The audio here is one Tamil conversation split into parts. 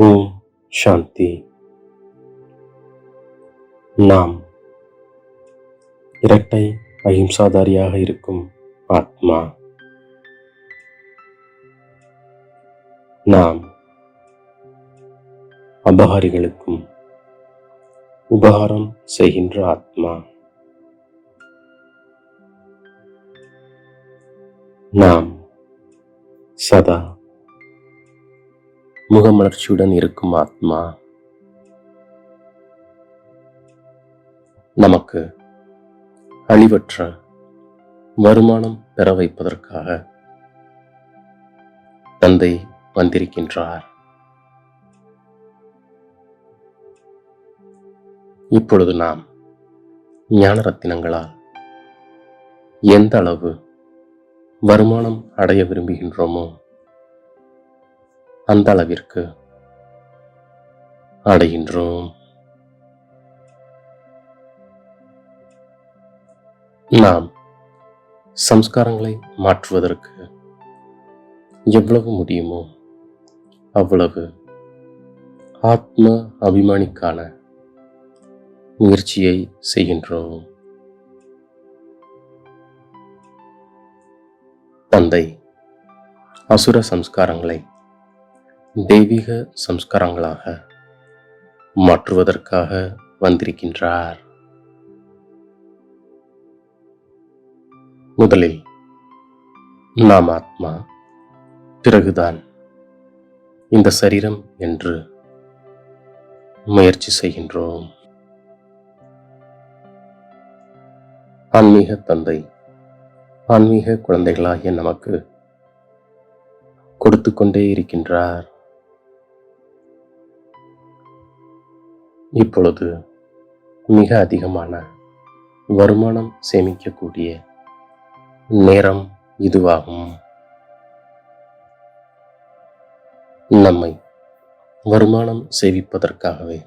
ஓம் சாந்தி. நாம் இரட்டை அகிம்சாதாரியாக இருக்கும் ஆத்மா. நாம் அபகாரிகளுக்கும் உபகாரம் செய்கின்ற ஆத்மா. நாம் சதா முகமலர்ச்சியுடன் இருக்கும் ஆத்மா நமக்கு அழிவற்ற வருமானம் பெற வைப்பதற்காக தந்தை வந்திருக்கின்றார். இப்பொழுது நாம் ஞான ரத்தினங்களால் எந்த அளவு வருமானம் அடைய விரும்புகின்றோமோ அந்த அளவிற்கு அடைகின்றோம். நாம் சம்ஸ்காரங்களை மாற்றுவதற்கு எவ்வளவு முடியுமோ அவ்வளவு ஆத்ம அபிமானிக்கான முயற்சியை செய்கின்றோம். தந்தை அசுர சம்ஸ்காரங்களை தெய்வீக சம்ஸ்காரங்களாக மாற்றுவதற்காக வந்திருக்கின்றார். முதலில் நாம் ஆத்மா பிறகுதான் இந்த சரீரம் என்று முயற்சி செய்கின்றோம். ஆன்மீக தந்தை ஆன்மீக குழந்தைகளாகிய நமக்கு கொடுத்து கொண்டே இருக்கின்றார். இப்பொழுது மிக அதிகமான வருமானம் சேமிக்கக்கூடிய நேரம் இதுவாகும். நம்மை வருமானம் சேவிப்பதற்காகவே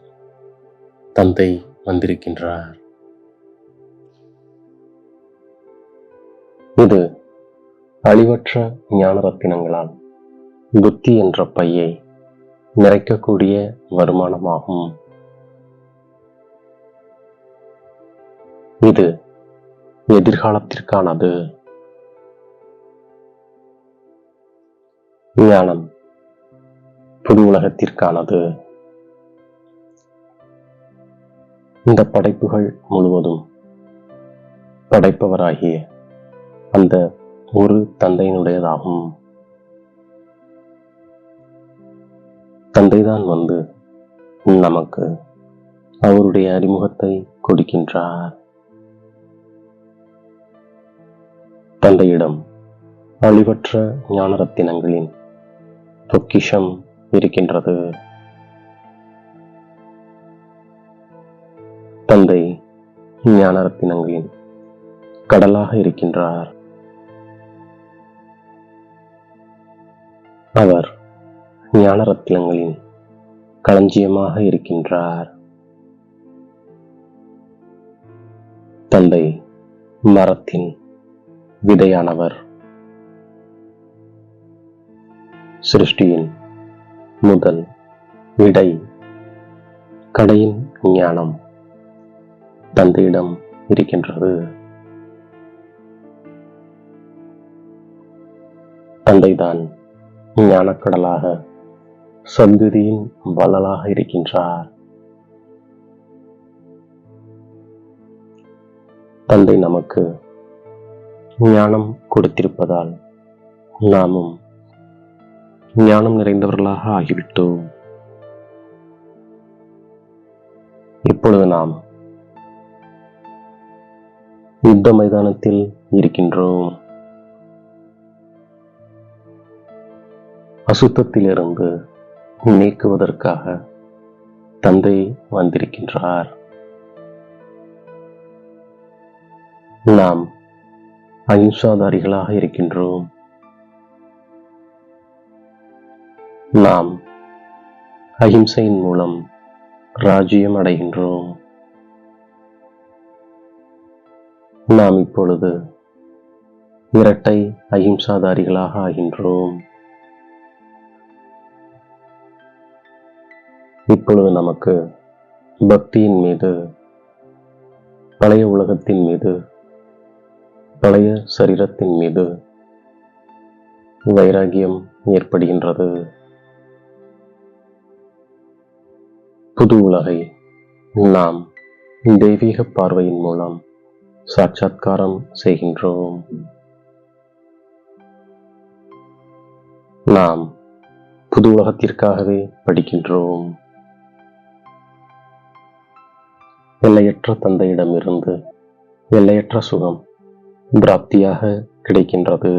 தந்தை வந்திருக்கின்றார். இது அழிவற்ற ஞான ரத்தினங்களால் புத்தி என்ற பையை நிறைக்கக்கூடிய வருமானமாகும். இது எதிர்காலத்திற்கானது. ஞானம் புது உலகத்திற்கானது இந்த படைப்புகள் முழுவதும் படைப்பவராகிய அந்த ஒரு தந்தையினுடையதாகும். தந்தைதான் வந்து நமக்கு அவருடைய அறிமுகத்தை கொடுக்கின்றார். தந்தையிடம் அழிவற்ற ஞானரத்தினங்களின் பொக்கிஷம் இருக்கின்றது. தந்தை ஞானரத்தினங்களின் கடலாக இருக்கின்றார். அவர் ஞானரத்தினங்களின் களஞ்சியமாக இருக்கின்றார். தந்தை மரத்தின் விதையானவர். சிருஷ்டியின் முதல் விடை கடையின் ஞானம். தந்தையிடம் இருக்கின்றது. தந்தைதான் ஞானக்கடலாக சந்ததியின் வள்ளலாக இருக்கின்றார். தந்தை நமக்கு ஞானம் கொடுத்திருப்பதால் நாமும் ஞானம் நிறைந்தவர்களாக ஆகிவிட்டோம். இப்பொழுது நாம் யுத்த மைதானத்தில் இருக்கின்றோம். அசுத்தத்திலிருந்து நீக்குவதற்காக தந்தை வந்திருக்கின்றார். நாம் அகிம்சாதாரிகளாக இருக்கின்றோம். நாம் அஹிம்சையின் மூலம் ராஜ்யம் அடைகின்றோம். நாம் இப்பொழுது இரட்டை அகிம்சாதாரிகளாக ஆகின்றோம். இப்பொழுது நமக்கு பக்தியின் மீது பழைய உலகத்தின் மீது பழைய சரீரத்தின் மீது வைராகியம் ஏற்படுகின்றது. புது உலகை நாம் தெய்வீக பார்வையின் மூலம் சாட்சாத்காரம் செய்கின்றோம். நாம் புது உலகத்திற்காகவே படிக்கின்றோம். எல்லையற்ற தந்தையிடமிருந்து எல்லையற்ற சுகம் பிராப்தியாக கிடைக்கின்றது.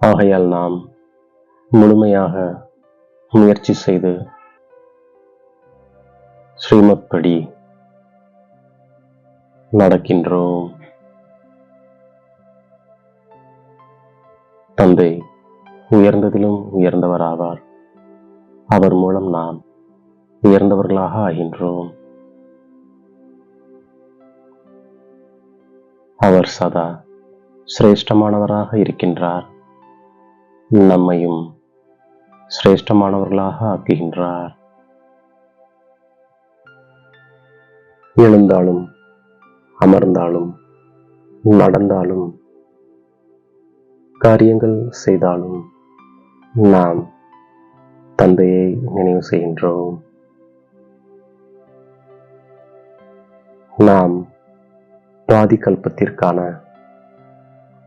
ஆகையால் நாம் முழுமையாக முயற்சி செய்து ஸ்ரீமத் படி நடக்கின்றோம். தந்தை உயர்ந்ததிலும் உயர்ந்தவர் ஆவார் அவர் மூலம் நாம் உயர்ந்தவர்களாக ஆகின்றோம். அவர் சதா சிரேஷ்டமானவராக இருக்கின்றார். நம்மையும் சிரேஷ்டமானவர்களாக ஆக்குகின்றார். எழுந்தாலும் அமர்ந்தாலும் நடந்தாலும் காரியங்கள் செய்தாலும் நாம் தந்தையை நினைவு செய்கின்றோம். நாம் பாதி கல்பத்திற்கான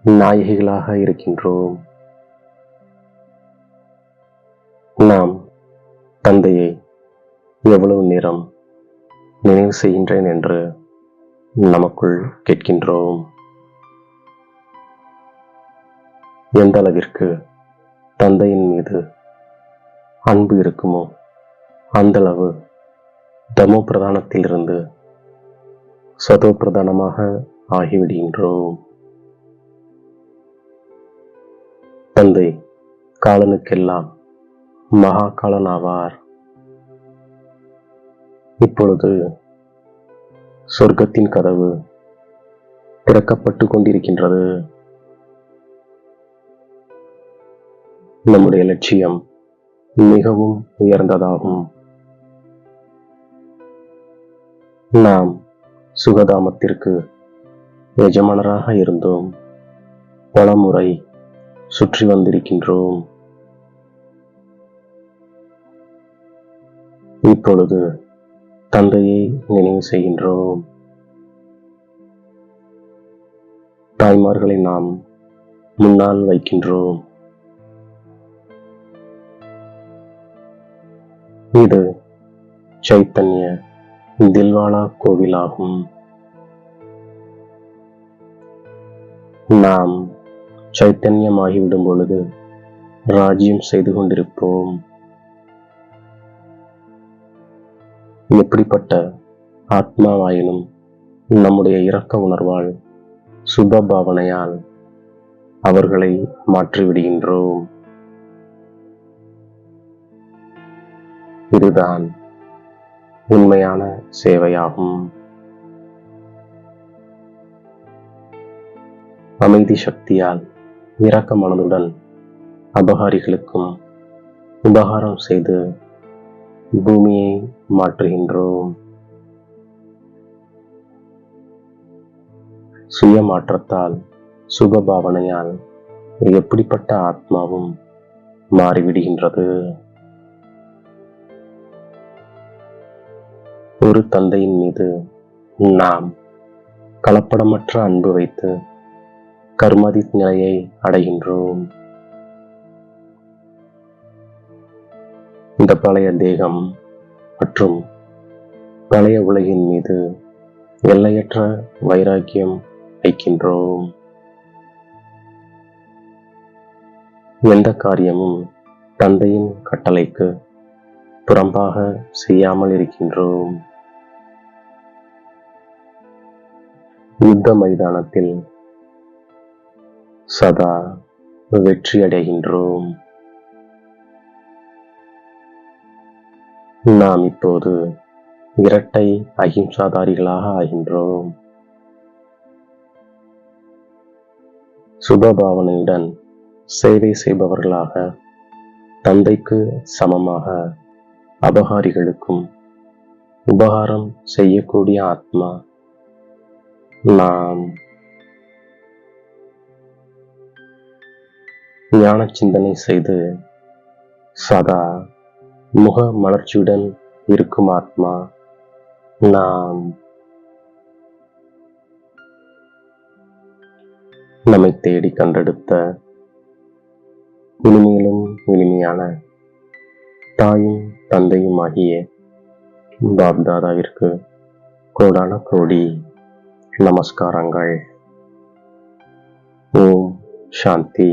நாயகிகளாக இருக்கின்றோம். நாம் தந்தையை எவ்வளவு நேரம் நினைவு செய்கின்றேன் என்று நமக்குள் கேட்கின்றோம். எந்த அளவிற்கு தந்தையின் மீது அன்பு இருக்குமோ அந்தளவு தமோ பிரதானத்திலிருந்து சதோ பிரதானமாக ஆகிவிடுகின்றோம். தந்தை காலனுக்கெல்லாம் மகா காலன் ஆவார் இப்பொழுது சொர்க்கத்தின் கதவு திறக்கப்பட்டு கொண்டிருக்கின்றது நம்முடைய லட்சியம் மிகவும் உயர்ந்ததாகும். நாம் சுகதாமத்திற்கு எஜமானராக இருந்தோம். பல முறை சுற்றி வந்திருக்கின்றோம். இப்பொழுது தந்தையை நினைவு செய்கின்றோம். தாய்மார்களை நாம் முன்னால் வைக்கின்றோம். இது சைத்தன்ய தில்வாலா கோவிலாகும். நாம் சைத்தன்யமாகிவிடும் பொழுது ராஜ்யம் செய்து கொண்டிருப்போம். எப்படிப்பட்ட ஆத்மாவாயினும் நம்முடைய இரக்க உணர்வால் சுப பாவனையால் அவர்களை மாற்றிவிடுகின்றோம். இதுதான் உண்மையான சேவையாகும். அமைதி சக்தியால் இரக்க மனதுடன் அபகாரிகளுக்கும் உபகாரம் செய்து பூமியை மாற்றுகின்றோம். சுய மாற்றத்தால் சுப பாவனையால் எப்படிப்பட்ட ஆத்மாவும் மாறிவிடுகின்றது? ஒரு தந்தையின் மீது நாம் கலப்படமற்ற அன்பு வைத்து கர்மதி நிலையை அடைகின்றோம். இந்த பழைய தேகம் மற்றும் பழைய உலகின் மீது எல்லையற்ற வைராக்கியம் வைக்கின்றோம். எந்த காரியமும் தந்தையின் கட்டளைக்கு புறம்பாக செய்யாமல் இருக்கின்றோம். யுத்த மைதானத்தில் சதா வெற்றியடைகின்றோம். நாம் இப்போது இரட்டை அகிம்சாதாரிகளாக ஆகின்றோம். சுபபாவனையுடன் சேவை செய்பவர்களாக தந்தைக்கு சமமாக அபகாரிகளுக்கும் உபகாரம் செய்யக்கூடிய ஆத்மா நாம் ஞான சிந்தனை செய்து சதா முக மலர்ச்சியுடன் இருக்கும் ஆத்மா நாம் நம்மை தேடி கண்டெடுத்த இனிமையிலும் இனிமையான தாயும் தந்தையும் ஆகிய பாப்தாதாவிற்கு கோடான கோடி நமஸ்காரங்கள் ஓம் சாந்தி